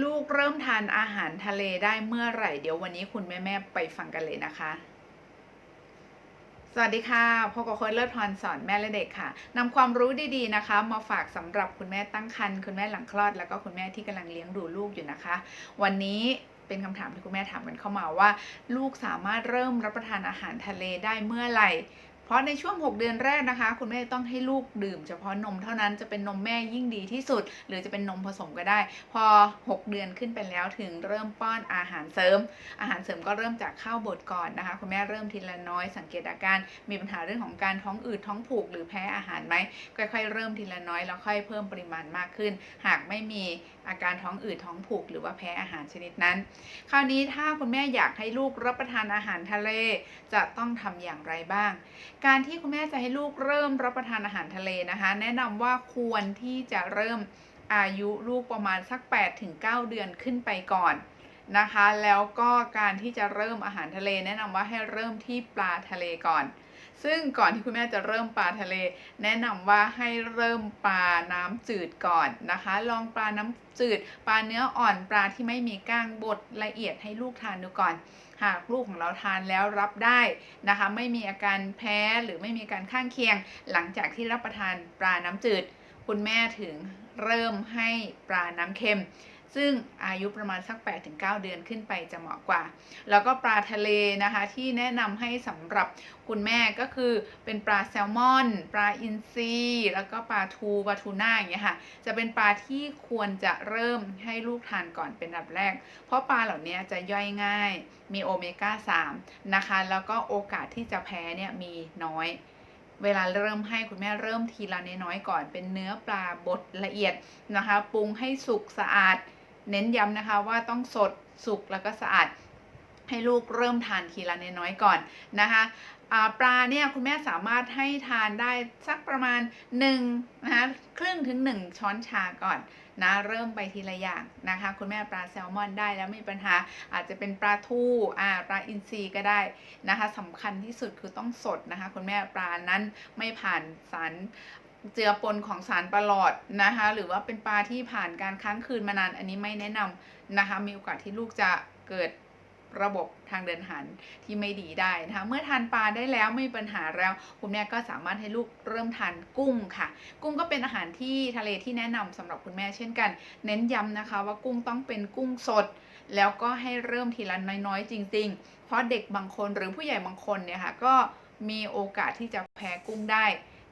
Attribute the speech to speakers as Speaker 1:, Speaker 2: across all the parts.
Speaker 1: ลูกเริ่มทานอาหารทะเลได้เมื่อไหร่ เดี๋ยววันนี้คุณแม่ๆไปฟังกันเลยนะคะ สวัสดีค่ะพบกับโค้ชเลิศพรสอนแม่และเด็กค่ะนำความรู้ดีๆนะคะ มาฝากสำหรับคุณแม่ตั้งครรภ์คุณแม่หลังคลอด แล้วก็คุณแม่ที่กำลังเลี้ยงดูลูกอยู่นะคะ วันนี้เป็นคำถามที่คุณแม่ถามกันเข้ามาว่า ลูกสามารถเริ่มรับประทานอาหารทะเลได้เมื่อไหร่ ราะในช่วง 6 เดือนแรกนะคะ คุณแม่ต้องให้ลูกดื่มเฉพาะนมเท่านั้นจะเป็นนมแม่ยิ่งดีที่สุด หรือจะเป็นนมผสมก็ได้ พอ 6 เดือนขึ้นไปแล้วถึงเริ่มป้อนอาหารเสริม อาหารเสริมก็เริ่มจากข้าวบดก่อนนะคะ คุณแม่เริ่มทีละน้อยสังเกตอาการมีปัญหาเรื่องของการท้องอืดท้องผูกหรือแพ้อาหารไหมค่อยๆ เริ่มทีละน้อยแล้วค่อยเพิ่มปริมาณมากขึ้น หากไม่มีอาการท้องอืดท้องผูก หรือว่าแพ้อาหารชนิดนั้น คราวนี้ถ้าคุณแม่อยากให้ลูกรับประทานอาหารทะเล จะต้องทำอย่างไรบ้างการที่คุณแม่จะให้ลูกเริ่มรับประทานอาหารทะเลนะคะ แนะนำว่าควรที่จะเริ่มอายุลูกประมาณสัก 8-9 เดือนขึ้นไปก่อนนะคะ แล้วก็การที่จะเริ่มอาหารทะเล แนะนำว่าให้เริ่มที่ปลาทะเลก่อน ซึ่งก่อนที่คุณแม่จะเริ่มปลาทะเล แนะนำว่าให้เริ่มปลาน้ำจืดก่อนนะคะ ลองปลาน้ำจืด ปลาเนื้ออ่อนปลาที่ไม่มีก้างบดละเอียดให้ลูกทานดูก่อน หากลูกของเราทานแล้วรับได้นะคะ ไม่มีอาการแพ้หรือไม่มีการข้างเคียง หลังจากที่รับประทานปลาน้ำจืด คุณแม่ถึงเริ่มให้ปลาน้ำเค็ม ซึ่งอายุประมาณสัก 8-9 เดือนขึ้นไปจะเหมาะกว่า แล้วก็ปลาทะเลนะคะที่แนะนำให้สำหรับคุณแม่ก็คือเป็นปลาแซลมอน ปลาอินทรีแล้วก็ปลาทูปลาทูน่าอย่างเงี้ยค่ะ จะเป็นปลาที่ควรจะเริ่มให้ลูกทานก่อนเป็นอันดับแรก เพราะปลาเหล่านี้จะย่อยง่าย มีโอเมก้า3นะคะ แล้วก็โอกาสที่จะแพ้เนี่ยมีน้อยเวลาเริ่มให้คุณแม่เริ่มทีละน้อยๆก่อนเป็นเนื้อปลาบดละเอียดนะคะ ปรุงให้สุกสะอาด เน้นย้ำนะคะว่าต้องสดสุกแล้วก็สะอาดให้ลูกเริ่มทานทีละน้อยๆก่อนนะคะปลาเนี่ยคุณแม่สามารถให้ทานได้สักประมาณ1นะคะครึ่งถึง 1 ช้อนชาก่อนนะเริ่มไปทีละอย่างนะคะ คุณแม่ปลาแซลมอนได้แล้วไม่มีปัญหาอาจจะเป็นปลาทูอ่าปลาอินทรีก็ได้นะคะสำคัญที่สุดคือต้องสดนะคะ คุณแม่ปลานั้นไม่ผ่านสาร เจือปนของสารประหลอดนะคะหรือว่าเป็นปลาที่ผ่านการค้างคืนมานานอันนี้ไม่แนะนำนะคะมีโอกาสที่ลูกจะเกิดระบบทางเดินหารที่ไม่ดีได้นะคะเมื่อทานปลาได้แล้วไม่มีปัญหาแล้วคุณแม่ก็สามารถให้ลูกเริ่มทานกุ้งค่ะ กุ้งก็เป็นอาหารที่ทะเลที่แนะนำสำหรับคุณแม่เช่นกัน เน้นย้ำนะคะว่ากุ้งต้องเป็นกุ้งสด แล้วก็ให้เริ่มทีละน้อยๆ จริง ๆ เพราะเด็กบางคนหรือผู้ใหญ่บางคนเนี่ยค่ะก็มีโอกาสที่จะแพ้กุ้งได้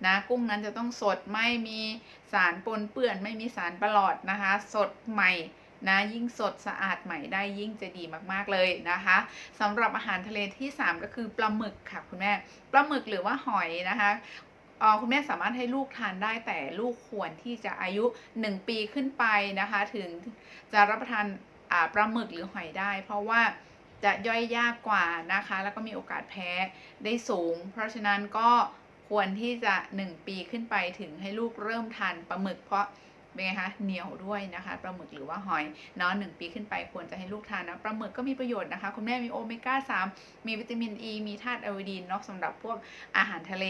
Speaker 1: นะกุ้งนั้นจะต้องสดไม่มีสารปนเปื้อนไม่มีสารประหลอดนะคะ สดใหม่นะยิ่งสดสะอาดใหม่ได้ยิ่งจะดีมากๆเลยนะคะสำหรับอาหารทะเลที่ 3 ก็คือปลาหมึกค่ะคุณแม่ปลาหมึกหรือว่าหอยนะคะคุณแม่สามารถให้ลูกทานได้แต่ลูกควรที่จะอายุ 1 ปีขึ้นไปนะคะ ถึงจะรับประทานปลาหมึกหรือหอยได้ เพราะว่าจะย่อยยากกว่านะคะ แล้วก็มีโอกาสแพ้ได้สูง เพราะฉะนั้นก็ ควรที่จะ 1 ปีขึ้นไปถึงให้ลูกเริ่มทานปลาหมึกเพราะเป็นไงคะเหนียวด้วยนะคะปลาหมึกหรือว่าหอยเนาะหปีขึ้นไปควรจะให้ลูกทานนะปลาหมึกก็มีประโยชน์นะคะ คุณแม่มีโอเมก้า 3 มีวิตามินอ e, ีมีธาตุไอโอดีนเนาะสำหรับพวกอาหารทะเล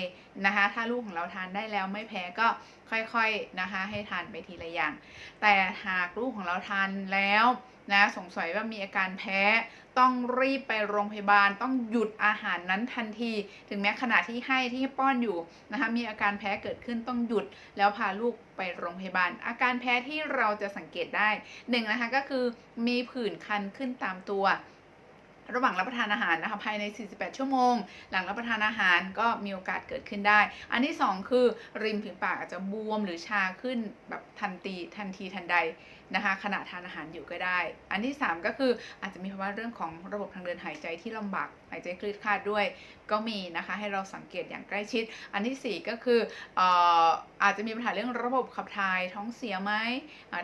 Speaker 1: นะคะ ถ้าลูกของเราทานได้แล้วไม่แพ้ก็ค่อยๆนะคะ ให้ทานไปทีละอย่าง แต่หากลูกของเราทานแล้ว นะสงสัยว่ามีอาการแพ้ต้องรีบไปโรงพยาบาล ต้องหยุดอาหารนั้นทันที ถึงแม้ขณะที่ให้ที่ป้อนอยู่นะคะมีอาการแพ้เกิดขึ้นต้องหยุดแล้วพาลูกไปโรงพยาบาล อาการแพ้ที่เราจะสังเกตได้หนึ่งนะคะก็คือมีผื่นคันขึ้นตามตัว ระหว่างรับประทานอาหารนะคะภายใน 48 ชั่วโมง หลังรับประทานอาหารก็มีโอกาสเกิดขึ้นได้ อันที่ 2 คือริมฝีปากอาจจะบวมหรือชาขึ้นแบบทันทีทันทีทันใดนะคะขณะทานอาหารอยู่ก็ได้ อันที่ 3 ก็คืออาจจะมีภาวะเรื่องของระบบทางเดินหายใจที่ลำบากหายใจคลืดคลาดด้วย ก็มีนะคะให้เราสังเกตอย่างใกล้ชิด อันที่ 4 ก็คืออออาจจะมีปัญหาเรื่องระบบขับถ่ายท้องเสียไหม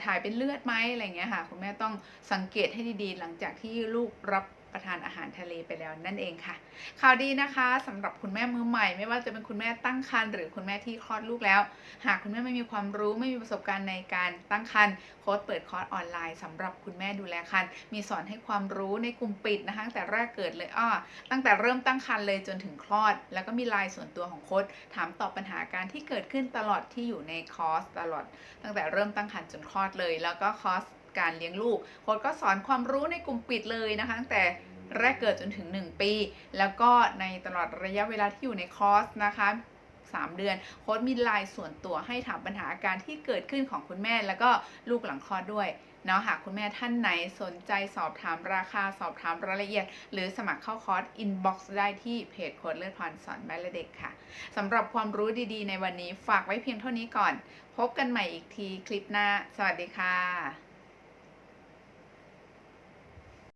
Speaker 1: ถ่ายเป็นเลือดไหมอะไรเงี้ยค่ะคุณแม่ต้องสังเกตให้ดีๆ หลังจากที่ลูกรับ ประทานอาหารทะเลไปแล้วนั่นเองค่ะ ข่าวดีนะคะสำหรับคุณแม่มือใหม่ ไม่ว่าจะเป็นคุณแม่ตั้งครรภ์หรือคุณแม่ที่คลอดลูกแล้ว หากคุณแม่ไม่มีความรู้ไม่มีประสบการณ์ในการตั้งครรภ์โค้ดเปิดคอร์สออนไลน์สำหรับคุณแม่ดูแลครรภ์มีสอนให้ความรู้ในกลุ่มปิดนะคะตั้งแต่แรกเกิดเลยอ้อตั้งแต่เริ่มตั้งครรภ์เลยจนถึงคลอด แล้วก็มีไลน์ส่วนตัวของโค้ดถามตอบปัญหาการที่เกิดขึ้นตลอดที่อยู่ในคอร์สตลอด ตั้งแต่เริ่มตั้งครรภ์จนคลอดเลย แล้วก็คอร์ส การเลี้ยงลูกโค้ดก็สอนความรู้ในกลุ่มปิดเลยนะคะตั้งแต่แรกเกิดจนถึง 1 ปี แล้วก็ในตลอดระยะเวลาที่อยู่ในคอร์สนะคะ3 เดือนโค้ดมีไลน์ส่วนตัวให้ถามปัญหาอาการที่เกิดขึ้นของคุณแม่ แล้วก็ลูกหลังคลอดด้วยเนาะหากคุณแม่ท่านไหนสนใจสอบถามราคาสอบถามรายละเอียด หรือสมัครเข้าคอร์สอินบ็อกซ์ได้ที่เพจโค้ดเลือดพรสอนแม่และเด็กค่ะสำหรับความรู้ดีๆ ในวันนี้ฝากไว้เพียงเท่านี้ก่อน พบกันใหม่อีกทีคลิปหน้า สวัสดีค่ะ